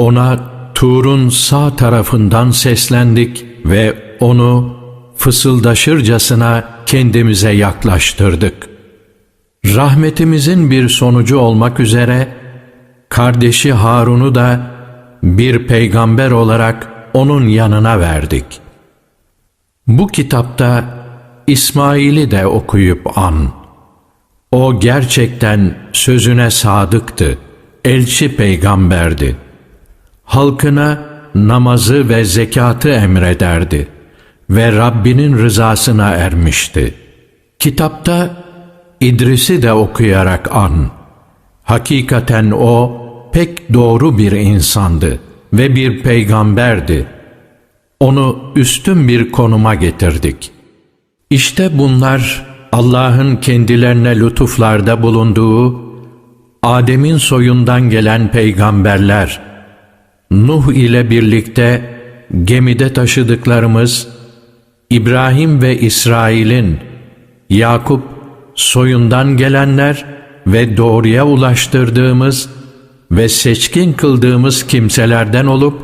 Ona Tur'un sağ tarafından seslendik ve onu fısıldaşırcasına kendimize yaklaştırdık. Rahmetimizin bir sonucu olmak üzere kardeşi Harun'u da bir peygamber olarak onun yanına verdik. Bu kitapta İsmail'i de okuyup an. O gerçekten sözüne sadıktı, elçi peygamberdi. Halkına namazı ve zekatı emrederdi ve Rabbinin rızasına ermişti. Kitapta İdris'i de okuyarak an. Hakikaten o pek doğru bir insandı ve bir peygamberdi. Onu üstün bir konuma getirdik. İşte bunlar Allah'ın kendilerine lütuflarda bulunduğu Adem'in soyundan gelen peygamberler, Nuh ile birlikte gemide taşıdıklarımız, İbrahim ve İsrail'in, Yakup soyundan gelenler ve doğruya ulaştırdığımız ve seçkin kıldığımız kimselerden olup,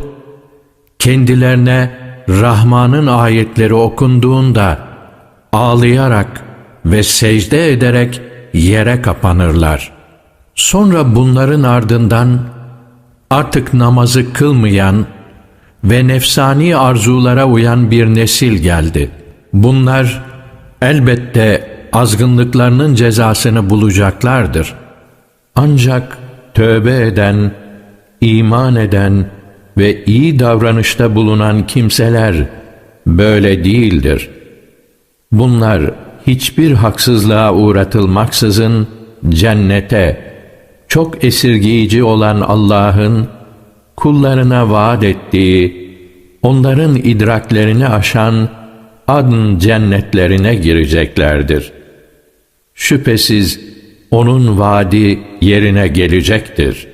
kendilerine Rahman'ın ayetleri okunduğunda ağlayarak ve secde ederek yere kapanırlar. Sonra bunların ardından artık namazı kılmayan ve nefsani arzulara uyan bir nesil geldi. Bunlar elbette azgınlıklarının cezasını bulacaklardır. Ancak tövbe eden, iman eden ve iyi davranışta bulunan kimseler böyle değildir. Bunlar hiçbir haksızlığa uğratılmaksızın cennete, çok esirgiyici olan Allah'ın kullarına vaat ettiği, onların idraklerini aşan adn cennetlerine gireceklerdir. Şüphesiz onun vaadi yerine gelecektir.